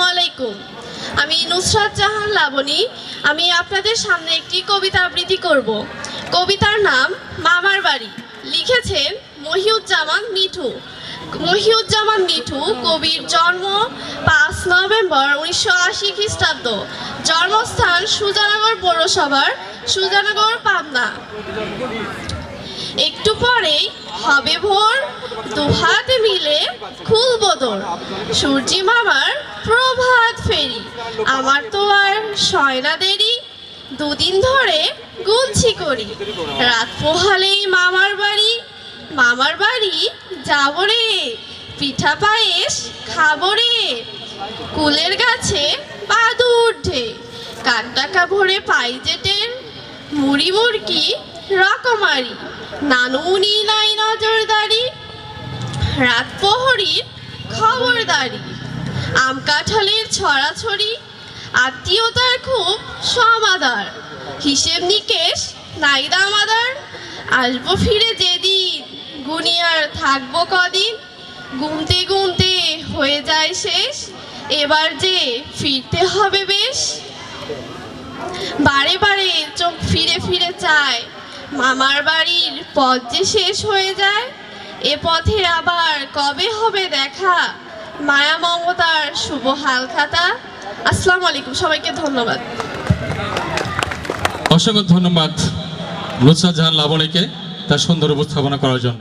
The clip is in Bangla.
আলাইকুম। আমি নুসরাত জাহান লাবণী। আমি আপনাদের সামনে একটি কবিতা আবৃত্তি করব। কবিতার নাম মামার বাড়ি। লিখেছেন মহিউজ্জামান মিঠু। মহিউজ্জামান মিঠু কবির জন্ম পাঁচ নভেম্বর উনিশশো আশি খ্রিস্টাব্দ। জন্মস্থান সুজানগর পৌরসভার সুজানগর, পাবনা। একটু পরেই হবে ভোর। দুহাতে মিলে খুলবো দোর সূর্যি মামার প্রভাত ফেরি। আমার তো আর সয়না দেরি। দুদিন ধরে গুনছি করি। রাত পোহালেই মামার বাড়ি। মামার বাড়ি যাব রে। পিঠা পায়েস খাব রে। কুলের গাছে বাদু উঠে কাক ভরে পাই মুড়ি মুরকি রকমারি নানুনি নাই নজরদারি। রাত প্রহরীর খবরদারি। আম কাঁঠালের ছড়াছড়ি। আত্মীয়তার খুব সমাদার। হিসেব নিকেশ নাই দামাদার। আসব ফিরে যেদিন, গুনিয়ার থাকব কদিন। গুনতে গুনতে হয়ে যায় শেষ। এবার যে ফিরতে হবে বেশ। বারে বারে চোখ ফিরে ফিরে চায় মামার বাড়ির পথ যে শেষ হয়ে যায়, এ পথে আবার কবে হবে দেখা? মায়া মমতার শুভ হালখাতা আসসালামু আলাইকুম, সবাইকে ধন্যবাদ। অসংখ্য ধন্যবাদ নুসরাত জাহান লাবণীকে তার সুন্দর উপস্থাপনা করার জন্য।